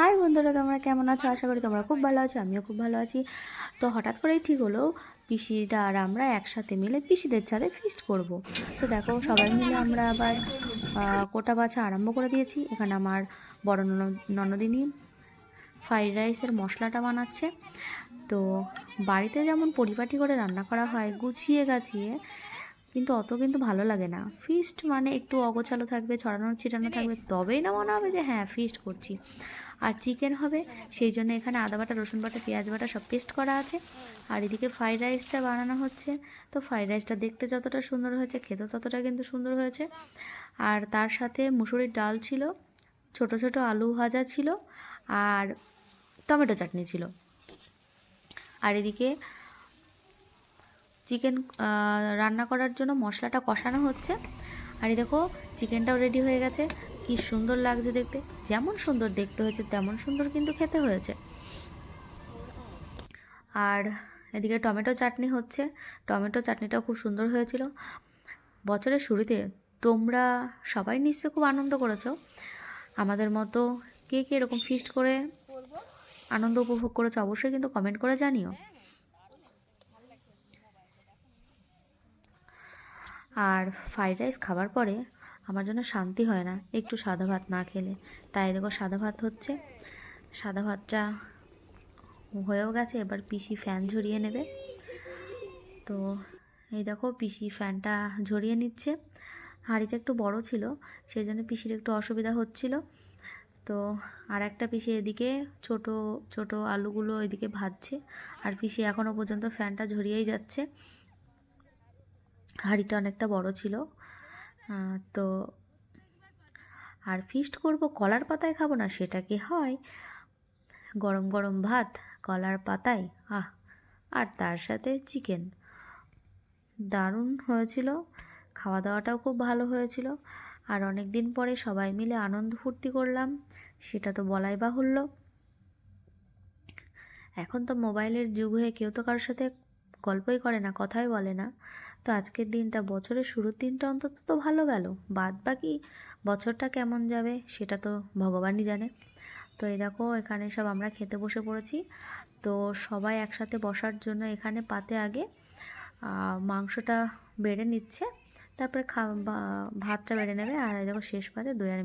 High বন্ধুরা তোমরা কেমন আছো? আশা করি তোমরা খুব ভালো আছো আমিও খুব ভালো আছি। তো হঠাৎ করেই ঠিক হলো পিসিটা আর আমরা একসাথে মিলে পিসিদের ছাদে ফিস্ট করব। তো দেখো সবাই মিলে আমরা আবার কোটা বাছা আরম্ভ করে দিয়েছি। এখানে আমার বড় ননদ- ননদিনী ফ্রাইড রাইসের মশলাটা বানাচ্ছে। তো বাড়িতে যেমন পরিপাটি করে রান্না করা হয় গুছিয়ে গাছিয়ে কিন্তু অত কিন্তু ভালো লাগে না। ফিস্ট মানে একটু অগোছালো থাকবে ছড়ানো ছিটানো থাকবে তবেই না মনে হবে যে হ্যাঁ ফিস্ট করছি। আর চিকেন হবে। সেই জন্য এখানে আদা বাটা, রসুন বাটা, পেঁয়াজ বাটা সব পেস্ট করা আছে। আর এদিকে ফ্রাইড রাইসটা বানানো হচ্ছে। তো ফ্রাইড রাইসটা দেখতে যতটা সুন্দর হয়েছে খেতে ততটা কিন্তু সুন্দর হয়েছে। আর তার সাথে মুসুরির ডাল ছিল, ছোট ছোট আলু ভাজা ছিল, আর টমেটো চাটনি ছিল। আর এদিকে চিকেন রান্না করার জন্য মশলাটা কষানো হচ্ছে। আর দেখো চিকেনটাও রেডি হয়ে গেছে। কি সুন্দর লাগছে দেখতে। যেমন সুন্দর দেখতে হয়েছে, তেমন সুন্দর কিন্তু খেতে হয়েছে। আর এদিকে টমেটো চাটনি হচ্ছে। টমেটো চাটনিটাও খুব সুন্দর হয়েছিল। বছরের শুরুতে তোমরা সবাই নিশ্চয় খুব আনন্দ করেছ। আমাদের মতো কে কে এরকম ফিস্ট করে আনন্দ উপভোগ করেছ অবশ্যই কিন্তু কমেন্ট করে জানিও। আর ফ্রাইড রাইস খাবার পরে আমার জন্য শান্তি হয় না, একটু সাদা ভাত না খেলে। তাই দেখো সাদা ভাত হচ্ছে। সাদা ভাতটা হয়েও গেছে, এবার পিসি ফ্যান ঝরিয়ে নেবে। তো এই দেখো পিসি ফ্যানটা ঝরিয়ে নিচ্ছে। হাঁড়িটা একটু বড় ছিল, সেই জন্য পিসির একটু অসুবিধা হচ্ছিল। তো আর একটা পিসি এদিকে ছোট ছোট আলুগুলো এদিকে ভাজছে। আর পিসি এখনও পর্যন্ত ফ্যানটা ঝরিয়েই যাচ্ছে। হাঁড়িটা অনেকটা বড় ছিল। তো আর ফিস্ট করব কলার পাতায় খাব না, সেটা কি হয়? গরম গরম ভাত, কলার পাতায়? আহ, আর তার সাথে চিকেন দারুণ হয়েছিল, খাওয়া দাওয়াটাও খুব ভালো হয়েছিল। আর অনেক দিন পরে সবাই মিলে আনন্দ ফুর্তি করলাম, সেটা তো বলাই বাহুল্য। এখন তো মোবাইলের যুগ হয়ে কেউ তো কারোর সাথে গল্পই করে না, কথাই বলে না। তো আজকের দিনটা, বছরের শুরুর দিনটা অন্তত তো ভালো গেল। বাদ বাকি বছরটা কেমন যাবে সেটা তো ভগবানই জানে। তো এই দেখো, এখানে সব আমরা খেতে বসে পড়েছি। তো সবাই একসাথে বসার জন্য এখানে পাতে আগে মাংসটা বেড়ে নিচ্ছে, তারপরে খা ভাতটা বেড়ে নেবে। আর এই দেখো, শেষ পাতে দই আর